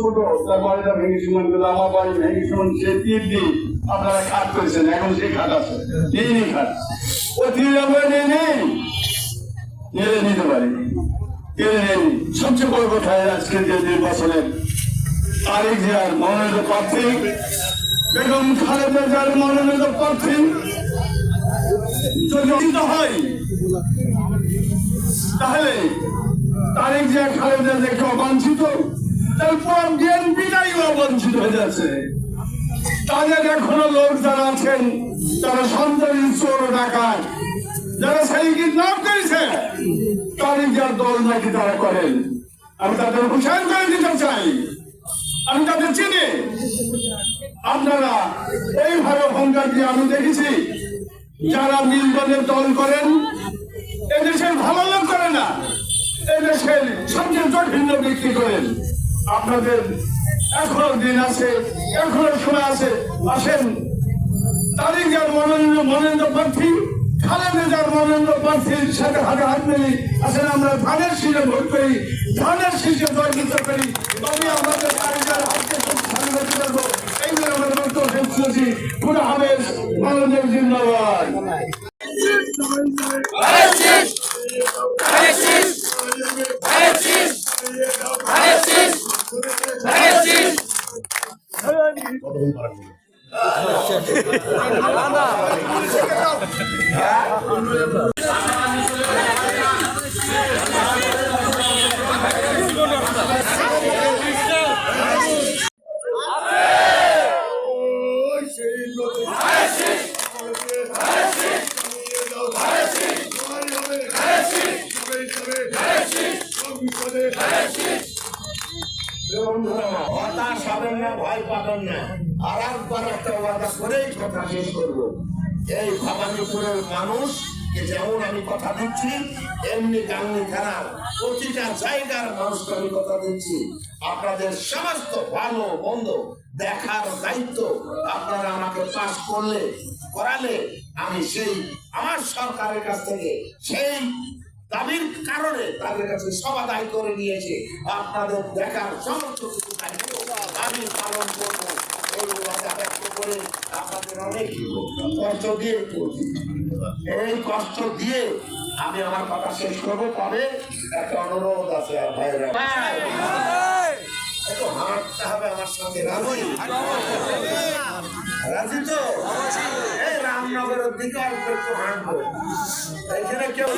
ছোট তার বাড়িটা ভেঙে সমান করল আমার বাড়ি ভেঙে সমান সে তীর দিয়ে আপনারা খাট করেছেন, এখন সেই খাট আছে, তিনই খাট ও তীর আমরা নিয়ে নেই নিয়ে নিতে পারি। কেড়ে নেই। সবচেয়ে বড় কথা আজকে যে নির্বাচনের তারিখ জিয়ার মনোনীত প্রার্থী, বেগম খালেদা জিয়ার মনোনীত প্রার্থী, যদি হয়, তাহলে তারিখ জিয়া খালেদা দেখে অবাঞ্ছিত তারপর বিএনপিটাই অবাঞ্ছিত হয়ে যাচ্ছে। তাদের এখনও লোক যারা আছেন, তারা সন্তানী চোর ডাকায় যারা সাইকিট নাম করেছে তারিখ জিয়ার দল নাকি তারা করেন? আমি তাদের হুশায়ন করে দিতে চাই। আমি তাদের চিনি। আপনারা এইভাবে অহংকার দিয়ে আমি দেখেছি, যারা নির্বাচনের দল করেন, এদেশের ভালো লোক করে না, এদেশের সবচেয়ে জঘন্য বিক্রি করেন। আপনাদের এখনও দিন আছে, এখনও সময় আছে। আসেন। তারিখ যার মনোনয়ন মনোনীত প্রার্থী, খালেদা যার মনোনয়ন প্রার্থীর সাথে হাতে হাত মিলি আসেন, আমরা ধানের শীষে ভোট করি, ধানের শীষে জয়যুক্ত করি তবে আমাদের তারিখের হাতকে স্বাধীনতা করব এইগুলো আমরা বক্তব্য শেষ করেছি পুরো জিন্দাবাদ। কতক্ষণ পারা এই ভবানীপুরের মানুষ যেমন আমি কথা দিচ্ছি, এমনি গাঙ্গি প্রতিটা জায়গার মানুষকে আমি কথা দিচ্ছি। আপনাদের সমস্ত ভালো বন্ধ দেখার দায়িত্ব আপনারা আমাকে পাস করলে, করালে আমি সেই, আমার সরকারের কাছ থেকে সেই দাবির কারণে তাদের কাছে সব আদায় করে নিয়েছে। আপনাদের দেখার সমস্ত কিছু পালন করব। করে আপনাদের অনেক কষ্ট দিয়ে এই কষ্ট দিয়ে আমি আমার কথা শেষ করব। তবে একটা অনুরোধ আছে ভাইরা একটু হাঁটতে হবে আমার সাথে। রাজি? রাজি তো? দিকে অল্প একটু হাঁটবো। এখানে কেউ